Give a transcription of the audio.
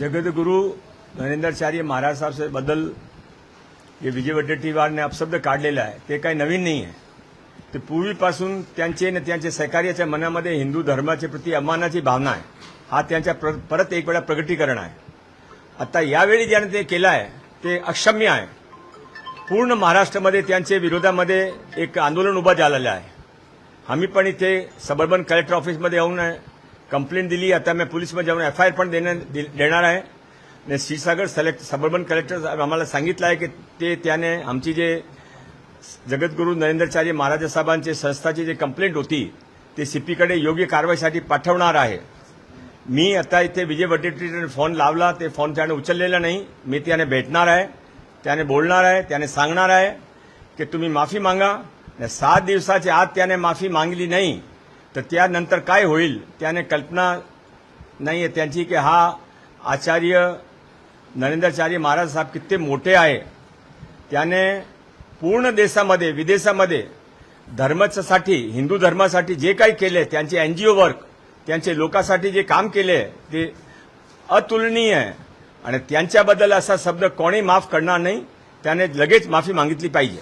जगतगुरु नरेंद्राचार्य महाराज साहब से बदल जे विजय वडेट्टीवार ने अपशब्द काढलेला आहे. ते काही नवीन नाही आहे ते पूर्वीपासून त्यांचे आणि त्यांच्या सहकार्याच्या मनामध्ये हिंदू धर्माच्या प्रती अमानाची भावना आहे. हा त्यांच्या प्र- परत एक वेळा प्रगटीकरण आहे. आता यावेळी ज्याने ते केलं आहे ते अक्षम्य आहे. पूर्ण महाराष्ट्रामध्ये त्यांचे विरोधामध्ये एक आंदोलन उभं झालेलं आहे. आम्ही पण इथे सबर्बन कलेक्टर ऑफिसमध्ये येऊन कंप्लेंट दिली आता मी पोलीसमध्ये जाऊन एफ आय आर पण देण्या- दे- देणार आहे. आणि श्रीसागर सिलेक्ट सबर्बन कलेक्टर आम्हाला सांगितलं आहे की ते त्याने आमची जे जगद्गुरू नरेंद्रचार्य महाराजसाहेबांचे संस्थाची जी कंप्लेंट होती ते सीपीकडे योग्य कारवाईसाठी पाठवणार आहे. मी आता इथे विजय वडेट्टीवारने फोन लावला ते फोन त्याने उचललेला नाही. मी त्याने भेटणार आहे. त्याने बोलणार आहे त्याने सांगणार आहे की तुम्ही माफी मागा. सात दिवसाच्या आत त्याने माफी मागली नाही. तर त्यानंतर काय होईल? त्याने कल्पना नाही आहे त्यांची की हा आचार्य नरेंद्राचार्य महाराज साहेब किती मोठे आहे. त्याने पूर्ण देशामध्ये विदेशामध्ये धर्मासाठी हिंदू धर्मासाठी जे काही केले त्यांचे एनजीओ वर्क त्यांचे लोकांसाठी जे काम केले ते अतुलनीय आहे. आणि त्यांच्याबद्दल असा शब्द कोणी माफ करणार नाही त्याने लगेच माफी मागितली पाहिजे.